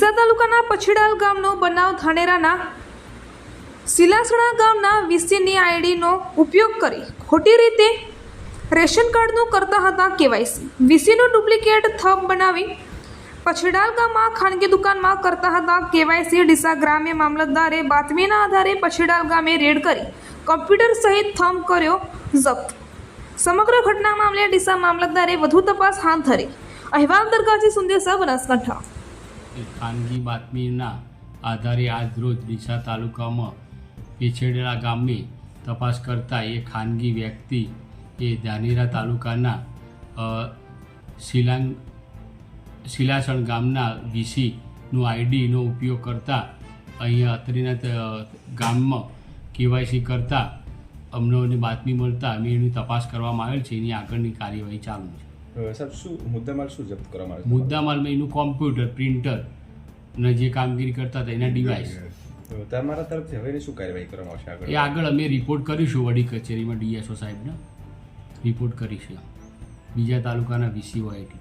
પછીડાલ ગામનો બનાવ ધાનેરાના સિલાસણા ગામના વીસીની આઈડીનો ઉપયોગ કરી ખોટી રીતે રેશન કાર્ડનું કરતા હતા કેવાયસી. વીસીનું ડુપ્લિકેટ થંબ બનાવી પછીડાલ ગામમાં ખાનગી દુકાનમાં કરતા હતા કેવાયસી. ડીસા ગ્રામ્ય મામલતદારે બાતમીના આધારે પછીડાલ ગામે રેડ કરી કમ્પ્યુટર સહિત થંબ કર્યો જપ્ત. સમગ્ર ઘટના મામલે ડીસા મામલતદારે વધુ તપાસ હાથ ધરી. અહેવાલ દરગાજી સુંદેસા બનાસકાંઠા. એક ખાનગી બાતમીના આધારે આજ રોજ ડીસા તાલુકામાં પીછેડેલા ગામની તપાસ કરતા એ ખાનગી વ્યક્તિ એ ધાનેરા તાલુકાના શિલાંગ, શિલાસણ ગામના વીસીનું આઈડીનો ઉપયોગ કરતા અહીંયા અત્રેના ગામમાં કેવાયસી કરતા અમને બાતમી મળતા અમે એની તપાસ કરવામાં આવેલ છે. એની આગળની કાર્યવાહી ચાલુ છે. સાહેબ શું મુદ્દામાલ શું જપ્ત કરવામાં આવે મુદ્દામાલમાં એનું કોમ્પ્યુટર પ્રિન્ટર અને જે કામગીરી કરતા હતા એના ડિવાઇસ તમારા તરફથી હવે શું કાર્યવાહી કરવામાં આવશે આગળ? એ આગળ અમે રિપોર્ટ કરીશું વડી કચેરીમાં ડીએસઓ સાહેબને. રિપોર્ટ કરીશું. બીજા તાલુકાના વીસીઓ આઈટી.